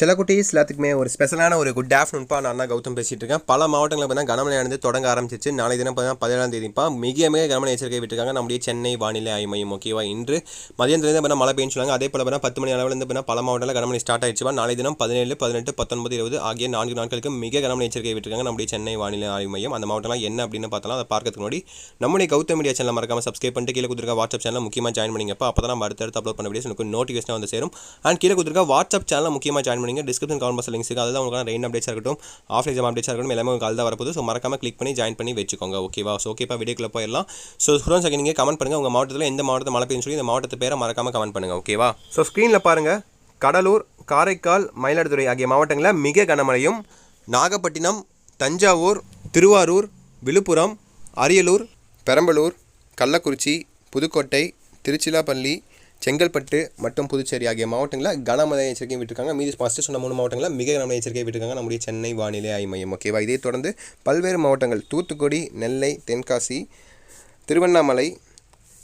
சில குட்டீஸ் எல்லாத்துக்குமே ஒரு ஸ்பெஷலான ஒரு குட் ஆஃப்டர்நூன்ப்பா நான் தான் கௌதம் பேசிட்டு இருக்கேன். பல மாவட்டங்களில் பார்த்தீங்கன்னா கனமழையானது தொடங்க ஆரம்பிச்சிச்சு நாளை தினம் பார்த்தீங்கன்னா பதினேழாம் தேதிப்பா. மிக மிக கனமழை எச்சரிக்கை விட்டுருக்காங்க. நம்முடைய சென்னை வானிலை ஆய்வு மையம் ஓகேவா? இன்று மதியத்துலேருந்து பார்த்தா மழை பெய்யும் சொல்லுவாங்க. அதே போல் பார்த்தா பத்து மணி அளவில் இருந்து பார்த்தா பல மாவட்டங்களில் கனமழை ஸ்டார்ட் ஆயிடுச்சுப்பா. நாளை தினம் பதினேழு பதினெட்டு பத்தொன்பது இருபது ஆகிய நான்கு நாட்களுக்கு மிக கனமழை எச்சரிக்கை விட்டுருக்காங்க நம்முடைய சென்னை வானிலை ஆய்வு மையம். அந்த மாவட்டம்லாம் என்ன அப்படின்னு பார்த்தாலும் அதை பார்க்கறதுக்கு முன்னாடி நம்முடைய கௌதம் மீடியா சேனல் மறக்காம சப்ஸ்கிரைப் பண்ணிட்டு கீழே கொடுத்துருக்க வாட்ஸ்அப் சேனல் முக்கியமாக ஜாயின் பண்ணிங்கப்பா. அப்போ தான் நம்ம அடுத்தடுத்து அப்லோட் பண்ண வீடியோஸ் உங்களுக்கு நோட்டிஃபிகேஷன் வந்து சேரும். அண்ட் கீழே கொடுத்துருக்க வாட்ஸ்அப் சேனல் முக்கியமாக ஜாயின் பண்ணி பண்ணிங்க டிஸ்கிரிப்ஷன் கால் பாக்ஸ் லிங்க்ஸ் இருக்குது அதுதான் உங்களுக்கு ரெயின் அப்டேட்ஸாக இருக்கட்டும் ஆஃப் எக்ஸாம் அப்டேட்ஸாக இருக்கட்டும் எல்லாமே உங்களுக்கு தான் வரப்போகுது. ஸோ மறக்காமல் கிளிக் பண்ணி ஜாயின் பண்ணி வச்சுக்கோங்க ஓகேவா ஸோ ஓகேப்பா வீடியோக்குள்ள போயிடலாம். ஸோ ஸ்டூடெண்ட்ஸ் அங்கே நீங்கள் கமெண்ட் பண்ணுங்கள் உங்கள் மாவட்டத்தில் எந்த மாவட்டத்தில் மழை பெய்யும் சொல்லி இந்த மாவட்டத்தை பேரை மறக்காம கமெண்ட் பண்ணுங்கள் ஓகேவா ஸோ ஸ்க்ரீனில் பாருங்கள் கடலூர் காரைக்கால் மயிலாடுதுறை ஆகிய மாவட்டங்களில் மிக கனமழையும் நாகப்பட்டினம் தஞ்சாவூர் திருவாரூர் விழுப்புரம் அரியலூர் பெரம்பலூர் கள்ளக்குறிச்சி புதுக்கோட்டை திருச்சிராப்பள்ளி செங்கல்பட்டு மற்றும் புதுச்சேரி ஆகிய மாவட்டங்களில் கனமழை எச்சரிக்கை விட்டுருக்காங்க. மீதி ஃபஸ்ட்டு சொன்ன மூணு மாவட்டங்களில் மிக கனமழை எச்சரிக்கை விட்டுருக்காங்க. நம்முடைய சென்னை வானிலை ஆய்வு மையம். ஓகேவா இதே தொடர்ந்து பல்வேறு மாவட்டங்கள். தூத்துக்குடி நெல்லை தென்காசி திருவண்ணாமலை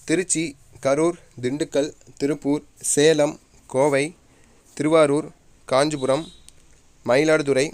திருச்சி கரூர் திண்டுக்கல் திருப்பூர் சேலம் கோவை திருவாரூர் காஞ்சிபுரம் மயிலாடுதுறை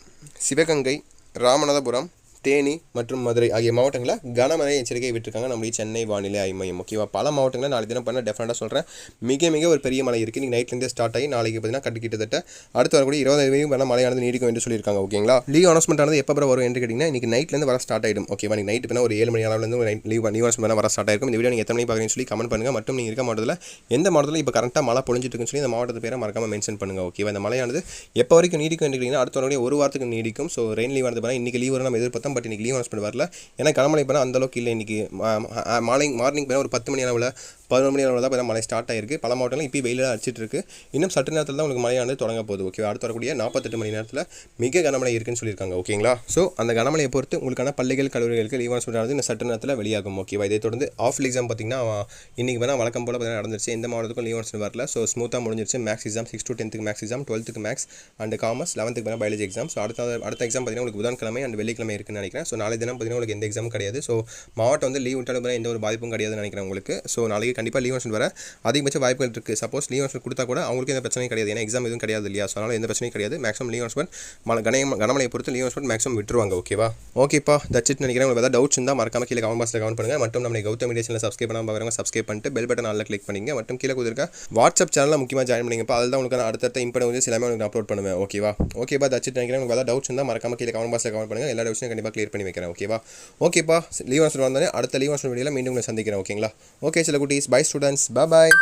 சிவகங்கை ராமநாதபுரம் தேனி மற்றும் மதுரை ஆகிய மாவட்டங்களில் கனமழை எச்சரிக்கை விட்டுருக்காங்க. நம்முடைய சென்னை வானிலை ஆய்வு மையம். ஓகேவா? பல மாவட்டங்களில் நாளை தினம் பண்ண டெஃபினட்டாக சொல்கிறேன் மிக மிக ஒரு பெரிய மழை இருக்குது நீங்கள் நைட்லேருந்தே ஸ்டார்ட் ஆகி நாளைக்கு பார்த்தீங்கன்னா கட்டு கிட்டத்தட்ட அடுத்து வரக்கூடிய இருபது வரைக்கும் பண்ண மழையானது நீடிக்கும் என்று சொல்லியிருக்காங்க. ஓகேங்களா? லீவ் அனௌன்ஸ்மெண்ட் ஆனது எப்போ வரும் என்று கேட்டிங்கன்னா இன்றைக்கி நைட்லேருந்து வர ஸ்டார்ட் ஆகிடும் ஓகேவா? நீங்கள் நைட் பண்ணால் ஒரு ஏழு மணி அளவுலேருந்து ஒரு நைட் லீவ் லீவ் அனௌன்ஸ்மெண்ட் வர ஸ்டார்ட் ஆகிருக்கும் இந்த வீடியோ நீங்கள் எத்தனை மணி பார்க்குறீங்கன்னு சொல்லி கமெண்ட் பண்ணுங்கள் மற்றும் நீங்கள் இருக்க மாவட்டத்தில் எந்த மாவட்டத்தில் இப்போ கரெக்டாக மழை பொழிஞ்சிட்டு இருக்குன்னு சொல்லி இந்த மாவட்டத்து பேரை மறக்காமல் மென்ஷன் பண்ணுங்கள் ஓகேவா? இந்த மழையானது எப்போ வரைக்கும் நீடிக்கும் என்று கேட்டிங்கன்னா அடுத்த ஒரு வாரத்துக்கு நீடிக்கும். ஸோ ரெயின் லீவ் ஆனது பண்ணால் இன்றைக்கி லீவ் நம்ம நம்ம எதிர்பார்த்தோம் பட் இன்றைக்கி லீவ் அனௌன்ஸ்மெண்ட் வரல. ஏன்னா கிளம்பலை போனால் அந்தளவுக்கு இல்லை இன்றைக்கி மார்னிங் மார்னிங் போனால் ஒரு பத்து மணி அளவில் பதினொரு மணி அளவில் தான் இப்போ மழை ஸ்டார்ட் ஆயிருக்கு. பல மாவட்டங்களும் இப்போ வெயிலில் அடிச்சிட்டு இருக்கு இன்னும் சற்று நேரத்தில் தான் உங்களுக்கு மழையானது தொடங்க போகுது. ஓகே அடுத்து வரக்கூடிய நாற்பத்தெட்டு மணி நேரத்தில் மிக கனமழை இருக்குன்னு சொல்லியிருக்காங்க. ஓகேங்களா ஸோ அந்த கனமழையை பொறுத்து உங்களுக்கான பள்ளிகள் கல்லூரிகளுக்கு லீவான சொல்கிறது ஆனது இந்த சற்று நேரத்தில் வெளியாகும். ஓகேவா இதை தொடர்ந்து ஆஃப் எக்ஸாம் பார்த்தீங்கன்னா இன்றைக்கி வேணால் வழக்கம் போல் பார்த்தீங்கன்னா நடந்துருச்சு. எந்த மாவட்டத்துக்கும் லீவ் வரல. ஸோ ஸ்மூத்தாக முடிஞ்சிருச்சு. மேக்ஸ் எக்ஸாம் சிக்ஸ் டு டென்த்துக்கு மேக்ஸ் எக்ஸாம் டுவெல்த்துக்கு மேக்ஸ் அண்ட் காமர்ஸ் லெவன்த்துக்கு வேணால் பயாலஜி எக்ஸாம் ஸோ அடுத்த அடுத்த எக்ஸாம் பார்த்தீங்கன்னா உங்களுக்கு புதன்கிழமை அண்ட் வெள்ளிக்கிழமை இருக்குன்னு நினைக்கிறேன். ஸோ நாளை தினம் பார்த்தீங்கன்னா உங்களுக்கு எந்த எக்ஸாம் கிடையாது. ஸோ மாவட்டம் வந்து லீவ் விட்டாலும் எந்த ஒரு பாதிப்பும் கிடையாதுன்னு நினைக்கிறேன் உங்களுக்கு. ஸோ நாளைக்கு கண்டிப்பாக லீவ் அனௌன்ஸ்மெண்ட் வர. அதிகபட்ச வாய்ப்புகள் இருக்குது சப்போஸ் லீவ் அனௌன்ஸ்மெண்ட் கொடுத்தா கூட அவங்களுக்கு எந்த பிரச்சனையும் கிடையாது. ஏன்னா எக்ஸாம் எதுவும் கிடையாது இல்லையா? ஸோ அதனால் எந்த பிரச்சனையும் கிடையாது. மேக்ஸிமம் லீவ் அனௌன்ஸ்மெண்ட் மழை கன பொறுத்து லீவ் அனௌன்ஸ்மெண்ட் மேக்ஸிமம் விட்டுருவாங்க. ஓகேவா ஓகேப்பா தட்ஸ் நினைக்கிறேன். உங்களுக்கு ஏதாவது டவுட்ஸ் இருந்தால் மறக்காம கீழே கமெண்ட் பாக்ஸில் கமெண்ட் பண்ணுங்கள் மற்றும் நம்ம கௌதம் மீடியா சேனல் சப்ஸ்கிரைப் பண்ணாமல் பார்க்குறவங்க சப்ஸ்கிரைப் பண்ணிட்டு பெல் பட்டன் நல்லா கிளிக் பண்ணிங்க. மற்றும் கீழே கொடுத்துருக்க வாட்ஸ்அப் சேனலில் முக்கியமாக ஜாயின் பண்ணிங்கப்பா. அதில் தான் உங்களுக்கு அடுத்தடுத்த இம்பார்ட்டன் வந்து எல்லாமே உங்களுக்கு அப்லோட் பண்ணுவேன். ஓகேவா ஓகேப்பா தட்ஸ் நினைக்கிறேன். உங்களுக்கு ஏதாவது டவுட்ஸ் இருந்தால் மறக்காம கீழே கமெண்ட் பாக்ஸில் கமெண்ட் பண்ணுங்கள் எல்லா டவுட்ஸையும் கண்டிப்பாக கிளியர் பண்ணி வைக்கிறேன். ஓகேவா ஓகேப்பா லீவ் அனௌன்ஸ்மெண்ட் வந்தாலே அடுத்த லீவ் அனௌன்ஸ்மெண்ட் வீடியோவில் மீண்டும் உங்களை சந்திக்கிறேன். ஓகேங்களா ஓகே சில குட்டீஸ் Bye, students. Bye bye